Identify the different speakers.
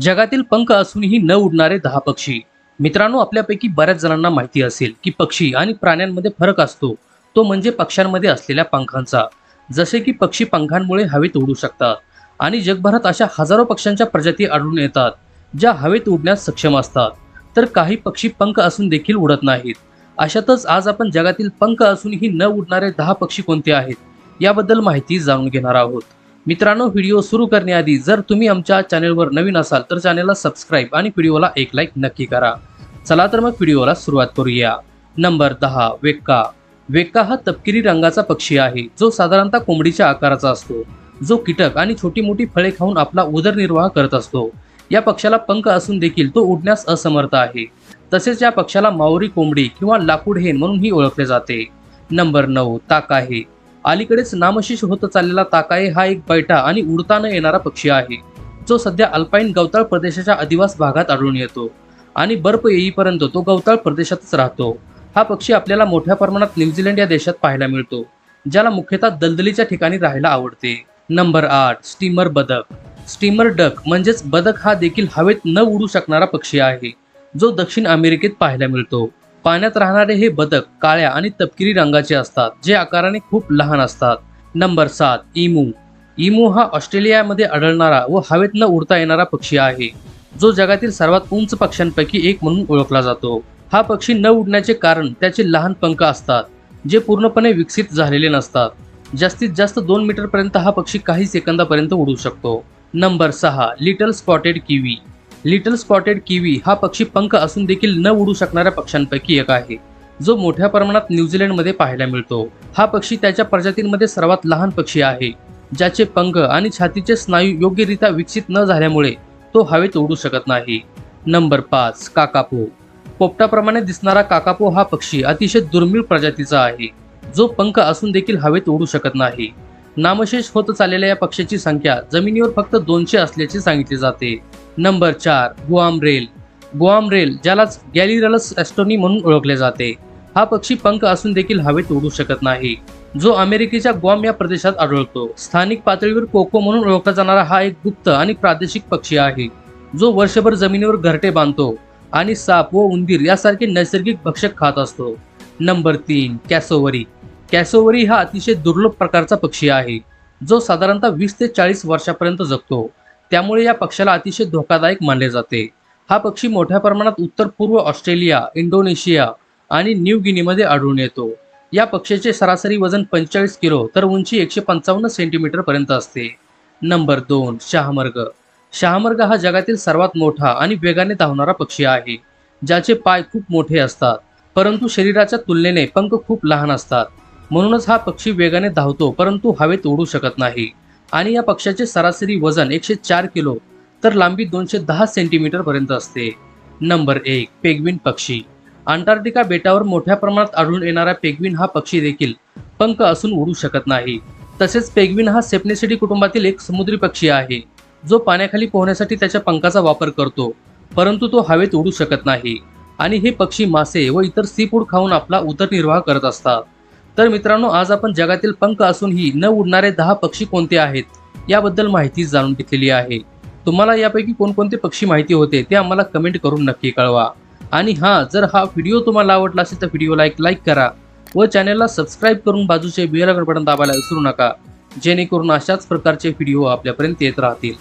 Speaker 1: जगातील पंख असूनही न उडणारे दहा पक्षी. मित्रांनो आपल्यापैकी बऱ्याच जणांना माहिती असेल की पक्षी आणि प्राण्यांमध्ये फरक असतो. तो म्हणजे पक्ष्यांमध्ये असलेल्या पंखांचा. जसे की पक्षी पंखांमुळे हवेत उडू शकतात आणि जगभरात अशा हजारो पक्ष्यांच्या प्रजाती आढळून येतात ज्या हवेत उडण्यास सक्षम असतात. तर काही पक्षी पंख असून देखील उडत नाहीत. अशातच आज आपण जगातील पंख असूनही न उडणारे दहा पक्षी कोणते आहेत? याबद्दल माहिती जाणून घेणार आहोत. मित्रांनो व्हिडिओ सुरू करण्याआधी जर तुम्ही आमच्या चॅनेलवर नवीन असाल तर चॅनेलला सबस्क्राईब आणि व्हिडिओला एक लाईक नक्की करा. चला तर मग व्हिडिओला सुरुवात करूया. नंबर दहा वेक्का. वेक्का हा तपकिरी रंगाचा पक्षी आहे जो साधारणतः कोंबडीच्या आकाराचा असतो. जो कीटक आणि छोटी मोठी फळे खाऊन आपला उदरनिर्वाह करत असतो. या पक्षाला पंख असून देखील तो उडण्यास असमर्थ आहे. तसेच या पक्षाला मावरी कोंबडी किंवा लाकूड हेन म्हणूनही ओळखले जाते. नंबर नऊ ताकाहे अलीकडेच नामशेष होत चाललेला ताकाये हा एक बैठा आणि उडता न येणारा पक्षी आहे. जो सध्या अल्पाईन गवताळ प्रदेशाच्या अधिवास भागात आढळून येतो आणि बर्फ येईपर्यंत तो गवताळ प्रदेशातच राहतो. हा पक्षी आपल्याला मोठ्या प्रमाणात न्यूझीलंड या देशात पाहायला मिळतो ज्याला मुख्यतः दलदलीच्या ठिकाणी राहायला आवडते. नंबर आठ स्टीमर बदक. स्टीमर डक म्हणजेच बदक हा देखील हवेत न उडू शकणारा पक्षी आहे जो दक्षिण अमेरिकेत पाहायला मिळतो. पाण्यात राहणारे हे बदक काळ्या आणि तपकिरी रंगाचे असतात जे आकाराने खूप लहान असतात. नंबर सात इमू. इमू हा ऑस्ट्रेलियामध्ये आढळणारा व हवेत न उडता येणारा पक्षी आहे. जो जगातील सर्वात उंच पक्ष्यांपैकी एक म्हणून ओळखला जातो. हा पक्षी न उडण्याचे कारण त्याचे लहान पंख असतात जे पूर्णपणे विकसित झालेले नसतात. जास्तीत जास्त दोन मीटर पर्यंत हा पक्षी काही सेकंदापर्यंत उडू शकतो. नंबर सहा little spotted kiwi. Little spotted kiwi हा पक्षी पंख असून देखील न उडू शकणाऱ्या पक्ष्यांपैकी एक आहे. जो मोठ्या प्रमाणात न्यूझीलंडमध्ये पाहायला मिळतो. हा पक्षी त्याच्या प्रजातींमध्ये सर्वात लहान पक्षी आहे. ज्याचे पंख आणि छातीचे स्नायू योग्यरित्या विकसित न झाल्यामुळे तो हवेत उडू शकत नाही. नंबर पाच काकापो. पोपटाप्रमाणे दिसणारा काकापो हा पक्षी अतिशय दुर्मिळ प्रजातीचा आहे. जो पंख असून देखील हवेत उडू शकत नाही. नामशेष होत चाललेल्या या पक्ष्याची संख्या जमिनीवर फक्त दोनशे असल्याचे सांगितले जाते. नंबर चार गुआम रेल. गुआम रेल ज्यालाच गॅलिरलस ॲस्टोनी म्हणून ओळखले जाते. हा पक्षी पंख असून देखील हवेत उडू शकत नाही. जो अमेरिकेच्या ग्वाम या प्रदेशात आढळतो. स्थानिक पातळीवर कोको म्हणून ओळखला जाणारा हा एक गुप्त आणि प्रादेशिक पक्षी आहे. जो वर्षभर जमिनीवर घरटे बांधतो आणि साप व उंदीर यासारखे नैसर्गिक भक्षक खात असतो. नंबर तीन कॅसोवरी. कॅसोवरी हा अतिशय दुर्लभ प्रकारचा पक्षी आहे जो साधारणतः वीस ते चाळीस वर्षापर्यंत जगतो. त्यामुळे या पक्षाला अतिशय धोकादायक मानले जाते. हा पक्षी मोठ्या प्रमाणात उत्तर पूर्व ऑस्ट्रेलिया इंडोनेशिया आणि न्यू गिनीमध्ये आढळून येतो. या पक्षाचे सरासरी वजन पंचेचाळीस किलो तर उंची एकशे पंचावन्न सेंटीमीटर पर्यंत असते. नंबर दोन शहामर्ग. शहामर्ग हा जगातील सर्वात मोठा आणि वेगाने धावणारा पक्षी आहे ज्याचे पाय खूप मोठे असतात परंतु शरीराच्या तुलनेने पंख खूप लहान असतात. म्हणूनच हा पक्षी वेगाने धावतो परंतु हवेत उडू शकत नाही. आणि या पक्षाचे सरासरी वजन एकशे चार किलो तर लांबी दोनशे दहा सेंटीमीटर पर्यंत असते. नंबर एक पेगविन पक्षी. अंटार्क्टिका बेटावर मोठ्या प्रमाणात आढळून येणारा पेगविन हा पक्षी देखील पंख असून उडू शकत नाही. तसेच पेगविन हा सेपनेसिटी कुटुंबातील एक समुद्री पक्षी आहे. जो पाण्याखाली पोहण्यासाठी त्याच्या पंखाचा वापर करतो परंतु तो हवेत उडू शकत नाही. आणि हे पक्षी मासे व इतर सी फूड खाऊन आपला उदरनिर्वाह करत असतात. तर मित्रांनो आज आपण जगातील पंख असूनही न उडणारे दहा पक्षी कोणते आहेत याबद्दल माहिती जाणून घेतलेली आहे. तुम्हाला यापैकी कोणकोणते पक्षी माहिती होते ते आम्हाला कमेंट करून नक्की कळवा. आणि हां जर हा व्हिडिओ तुम्हाला आवडला असेल तर व्हिडिओला एक लाईक करा व चॅनलला सबस्क्राईब करून बाजूचे बेल बटन दाबायला विसरू नका जेणेकरून अशाच प्रकारचे व्हिडिओ आपल्यापर्यंत येत राहतील.